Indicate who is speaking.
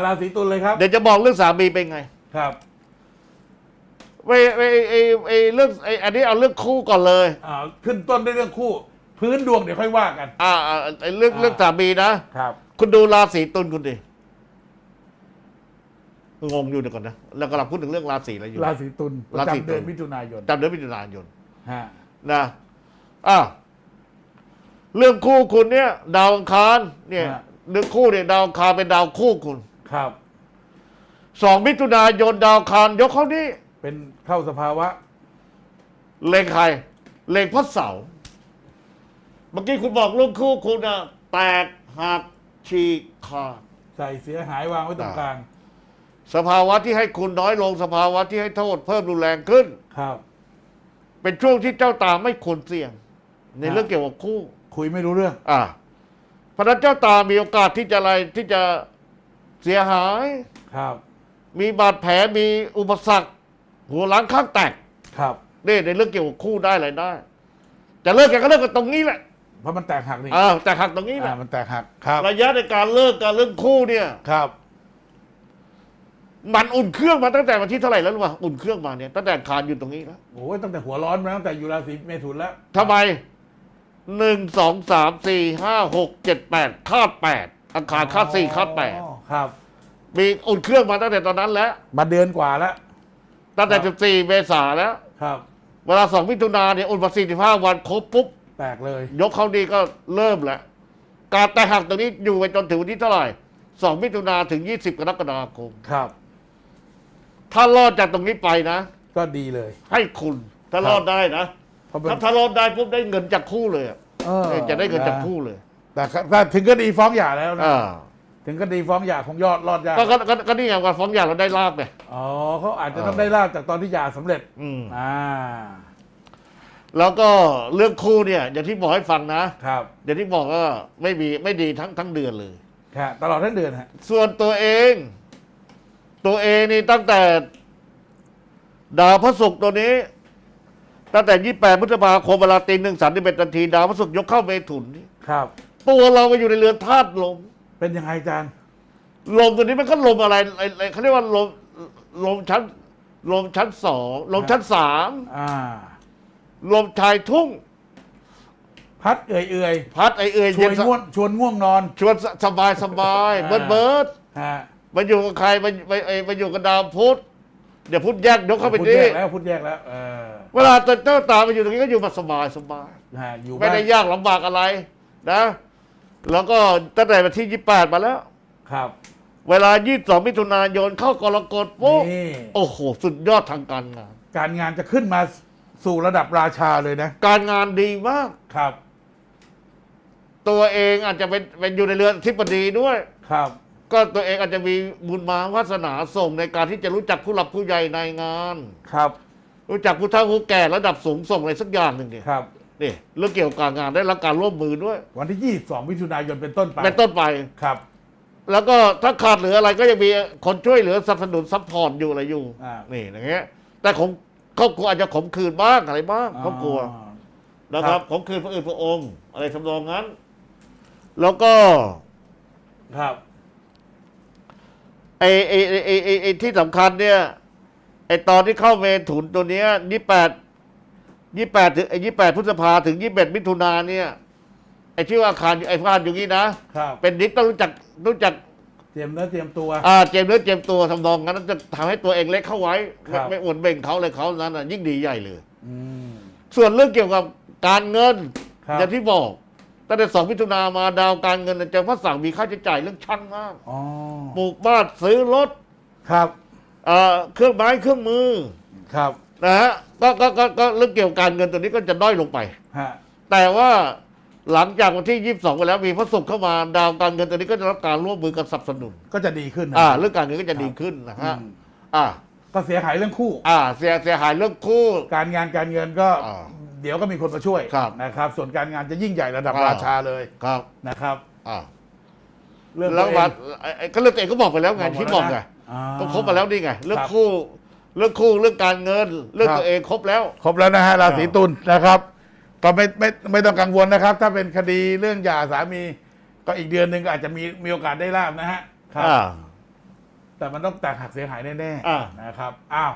Speaker 1: มาราศีตุลเลยครับ
Speaker 2: เดี๋ยวจะบอกเรื่องสามีเป็นไง
Speaker 1: ครับ
Speaker 2: ไอ้ไอ้ไอ้ไอ้เรื่องไอ้อันนี้เอาเรื่องคู่ก่อนเลย
Speaker 1: อ่าขึ้นต้นด้วยเรื่องคู่ พื้นดวงเดี๋ยวค่อยว่ากัน
Speaker 2: อ่าอ่าไอ้เรื่อง
Speaker 1: อ่า
Speaker 2: เรื่องสามีนะ
Speaker 1: ครับ
Speaker 2: คุณดูราศีตุลคุณดิงงอยู่เดี๋ยวก่อนนะเรากำลังพูดถึงเรื่องราศีอะไรอยู่
Speaker 1: ราศีตุลประ
Speaker 2: ราศี
Speaker 1: จำเดือน
Speaker 2: ตุล
Speaker 1: มิถุนายน
Speaker 2: จำเดือนมิถุนายน
Speaker 1: ฮะ
Speaker 2: นะอะเรื่องคู่คุณเนี่ย ดาวอังคารเนี่ยเรื่องคู่เนี่ยดาวอังคารเป็นดาวคู่คุณ
Speaker 1: ครับ
Speaker 2: สองมิถุนายนดาวอังคารยกเขานี่
Speaker 1: เป็นเข้าสภาวะ
Speaker 2: เลงใคร เลงพระเสาร์เมื่อกี้คุณบอกเรื่องคู่คุณอะแตกหักฉีกขาด
Speaker 1: ใส่เสียหายวางไว้ตรงกลาง
Speaker 2: สภาวะที่ให้คุณน้อยลงสภาวะที่ให้โทษเพิ่มรุนแรงขึ้น
Speaker 1: ครับ
Speaker 2: เป็นช่วงที่เจ้าตาไม่ควรเสี่ยง ใน
Speaker 1: ฮะ
Speaker 2: เรื่องเกี่ยวกับคู่
Speaker 1: คุยไม่รู้เรื่อง
Speaker 2: อ่าเพราะฉะนั้นเจ้าตามีโอกาสที่จะอะไรที่จะ เสียหาย
Speaker 1: ครับ
Speaker 2: มีบาดแผลมีอุปสรรค หัวหล้างข้างแตก
Speaker 1: ครับ
Speaker 2: นี่ในเรื่องเกี่ยวกับคู่ได้อะไรได้ จะเลิกกันก็เลิกกันตรงนี้แหละ
Speaker 1: เพราะมันแตกหักนี่
Speaker 2: อ่าแต่หักตรงนี้แห
Speaker 1: อ่า
Speaker 2: ละ
Speaker 1: มันแตกหักครับ
Speaker 2: ระยะในการเลิกการเรื่องคู่เนี่ย
Speaker 1: ครับ
Speaker 2: มันอุ่นเครื่องมาตั้งแต่วันที่เท่าไหร่แล้วรู้ป่ะอุ่นเครื่องมาเนี่ยตั้งแต่คานอยู่ตรงนี้แล้ว
Speaker 1: โอ้ยตั้งแต่หัวร้อนมาตั้งแต่อยู่ราศีเมถุนแล้ว
Speaker 2: ทำไมหนึ่งสองสามสี่ห้าหกเจ็ดแปดคาดแปดอังคารคาดสี่คาดแปด
Speaker 1: อ๋อ ครับ
Speaker 2: มีอุ่นเครื่องมาตั้งแต่ตอนนั้นแล้ว
Speaker 1: มาเดือนกว่าแล้ว
Speaker 2: ตั้งแต่
Speaker 1: ครั
Speaker 2: สิ
Speaker 1: บ
Speaker 2: บสี่เมษาแล้ว
Speaker 1: ครับ
Speaker 2: เวลาสองมิถุนาเนี่ยอุ่นมาสี่สิบห้าวันครบปุ๊บ
Speaker 1: แตกเลย
Speaker 2: ยกเขาดีก็เริ่มแล้ว การแต่หักตรงนี้อยู่ไปจนถึงวันที่เท่าไหร่สองมิถุนาถึงยี่สิบกรกฎาคม
Speaker 1: ครับ
Speaker 2: ถ้ารอดจากตรงนี้ไปนะ
Speaker 1: ก็ดีเลย
Speaker 2: ให้คุณ ถ้ารอดได้นะ
Speaker 1: เพราะเป็น
Speaker 2: ถ้าถ้ารอดได้ปุ๊บได้เงินจากคู่เลยอะ
Speaker 1: เออ
Speaker 2: จะได้เงินจากคู่เลย
Speaker 1: แต่ถ้าถึงก็ดีฟ้องหย่าแล้วนะ
Speaker 2: อ่า
Speaker 1: ถึงก็ดีฟ้องหย่าคงยอดรอดยาก
Speaker 2: ก็ก็ก็ก็นี่ไงการฟ้องหย่าเราได้ลาบไง
Speaker 1: อ๋อเขาอาจจะ
Speaker 2: เออ
Speaker 1: ต้องได้ลาบจากตอนที่หย่าสำเร็จ
Speaker 2: อืม
Speaker 1: อ่า
Speaker 2: แล้วก็เรื่องคู่เนี่ยอย่างที่บอกให้ฟังนะ
Speaker 1: ครับ
Speaker 2: อย่างที่บอกก็ไม่มีไม่ดีทั้งทั้งเดือนเลย
Speaker 1: ครับตลอดทั้งเดือนฮะ
Speaker 2: ส่วนตัวเอง ตัวเองนี่ตั้งแต่ ดาวพระศุกร์ตัวนี้ ตั้งแต่ยี่แปดพฤษภาคมเวลาตีหนึ่งสามสิบเอ็ดนาที ดาวพระศุกร์ยกเข้าเมถุนนี่
Speaker 1: ครับ
Speaker 2: ตัวเราไปอยู่ในเรือนธาตุลม
Speaker 1: เป็นยังไงอาจารย์
Speaker 2: ลมตัวนี้มันก็ลมอะไรไอ้ไอ้เขาเรียกว่าลมลมชั้น ลมชั้นสองลมชั้นสาม
Speaker 1: อ่า
Speaker 2: ลมชายทุ่ง
Speaker 1: พัดเอื่อย
Speaker 2: พัดไอเอ่ย
Speaker 1: ๆช
Speaker 2: เย็
Speaker 1: วน
Speaker 2: นส
Speaker 1: ง่วงชวนง่วงนอน
Speaker 2: ชวนสบายสบายเบิร์ดเบิร์ด
Speaker 1: ฮะ
Speaker 2: มาอยู่กับใครมามาเอ่อมาอยู่กับดาวพุธเดี๋ยวพุธแยกยกเข้าไป
Speaker 1: พูด
Speaker 2: ดิ
Speaker 1: แยกแล้วพูดแยกแล้ว เออ
Speaker 2: เวลาเจ้าตามาอยู่ตรงนี้ก็อยู่มาสบายสบาย
Speaker 1: ฮะอยู่
Speaker 2: ไม่
Speaker 1: บ้าน
Speaker 2: ได้ยากลำบากอะไรนะ แล้วก็ตั้งแต่วันที่ยี่แปดมาแล้ว
Speaker 1: ครับ
Speaker 2: เวลายี่สองมิถุนายนเข้ากรกฎปุ๊บ
Speaker 1: นี่
Speaker 2: โอ้โห สุดยอดทางการงาน
Speaker 1: การงานจะขึ้นมาสู่ระดับราชาเลยนะ
Speaker 2: การงานดีมาก
Speaker 1: ครับ
Speaker 2: ตัวเองอาจจะเป็นเป็นอยู่ในเรือนทิบดีด้วย
Speaker 1: ครับ
Speaker 2: ก็ตัวเองอาจจะมีบุญมาวาสนาส่งในการที่จะรู้จักผู้หลักผู้ใหญ่ในงาน
Speaker 1: ครับ
Speaker 2: รู้จักผู้เฒ่าผู้แก่ระดับสูงส่งอะไรสักอย่างหนึ่งเนี่ย
Speaker 1: ครับ
Speaker 2: นี่เรื่องเกี่ยวกับการงานได้รับการร่วมมือด้วย
Speaker 1: วันที่ 22 มิถุนายนเป็นต้นไป
Speaker 2: เป็นต้นไป
Speaker 1: ครับ
Speaker 2: แล้วก็ถ้าขาดเหลืออะไรก็ยังมีคนช่วยเหลือสนับสนุนซัพพอร์ตอยู่อะไรอยู่
Speaker 1: อ่า
Speaker 2: นี่อย่างเงี้ย แต่ของครอบครัวอาจจะขมขื่นบ้างอะไรบ้างครอบครัว
Speaker 1: อ๋อ
Speaker 2: นะค
Speaker 1: ครั
Speaker 2: รับบขมขื่นพระอื่นพระองค์ อะไรทำนองนั้น แล้วก็
Speaker 1: ครับ
Speaker 2: ไอไอไอไอไอ้ไอที่สำคัญเนี่ยไอตอนที่เข้าเมถุนตัวเนี้ยยี่แปด ยี่แปดถึงไอยี่แปดพฤษภาถึงยี่สิบเอ็ดมิถุนาเนี่ยไอที่ว่าอาคารไอพานอยู่นี้นะ
Speaker 1: ครับ
Speaker 2: เป็นนิดต้องรู้จักรู้จัก
Speaker 1: เตรียมเนื้อเตรียมตัว
Speaker 2: อ่าเจ็บเนื้อเจ็บตัวทำนองนั้นจะทำให้ตัวเองเล็กเข้าไว้
Speaker 1: ครั
Speaker 2: ไม่
Speaker 1: บ
Speaker 2: ไม่อวดเบ่งเขาเลยเขานั้นน่ะยิ่งดีใหญ่เลย
Speaker 1: อืม
Speaker 2: ส่วนเรื่องเกี่ยวกับการเงิน
Speaker 1: ครับ
Speaker 2: อย่างที่บอกตั้งแต่สองมิถุนามาดาวการเงินน่ะเจะพระสั่งมีค่าใช้จ่ายเรื่องช่างมาก
Speaker 1: อ๋อ
Speaker 2: ปลูกบ้านซื้อรถ
Speaker 1: ครับ
Speaker 2: เอ่อเครื่องไม้เครื่องมือ
Speaker 1: ครับ
Speaker 2: นะฮะก็ก็ก็ก็เรื่องเกี่ยวกับการเงินตัวนี้ก็จะด้อยลงไป
Speaker 1: ฮะ
Speaker 2: แต่ว่าหลังจากวันที่ 22ไปแล้วมีพระศุกร์เข้ามาดาวการเงินตัวนี้ก็จะรับการร่วมมือกันสนับสนุน
Speaker 1: ก็จะดีขึ้นนะ
Speaker 2: อ่า เรื่องการเงินก็จะดีขึ้นนะ
Speaker 1: อื
Speaker 2: ฮะ
Speaker 1: ม
Speaker 2: อ่า
Speaker 1: ก็เสียหายเรื่องคู่
Speaker 2: อ่า เสียเสียหายเรื่องคู่
Speaker 1: การงานการเงินก็
Speaker 2: อ่า
Speaker 1: เดี๋ยวก็มีคนมาช่วย
Speaker 2: ครับ
Speaker 1: นะครับ ส่วนการงานจะยิ่งใหญ่ระดับ
Speaker 2: อ่า
Speaker 1: ราชาเลย
Speaker 2: ครับ
Speaker 1: นะครับ
Speaker 2: อ่า
Speaker 1: เรื่อง
Speaker 2: แล้ว
Speaker 1: ตัวเอ
Speaker 2: ว่างไอ้ไอ้ก็เรื่องตัวเองก็บอกไปแล้วไง
Speaker 1: บอกหมด
Speaker 2: ที่บอกไง
Speaker 1: แล้วนะอ่า
Speaker 2: ก็ครบมาแล้วนี่ไงเรื่อง
Speaker 1: ครับ
Speaker 2: คู่ เรื่องคู่เรื่องการเงิน เรื่อง
Speaker 1: ครับ
Speaker 2: ตัวเองครบแล้ว
Speaker 1: ครบแล้วนะฮะราศี
Speaker 2: ครับ
Speaker 1: ตุลนะครับก็ไม่ไม่ไม่ต้องกังวลนะครับ ถ้าเป็นคดีเรื่องหย่าสามี ก็อีกเดือนหนึ่งก็อาจจะมีมีโอกาสได้ลาบนะฮะครับ
Speaker 2: อ่า
Speaker 1: แต่มันต้องแตกหักเสียหายแน่
Speaker 2: อ่า
Speaker 1: ๆนะครับอ้าว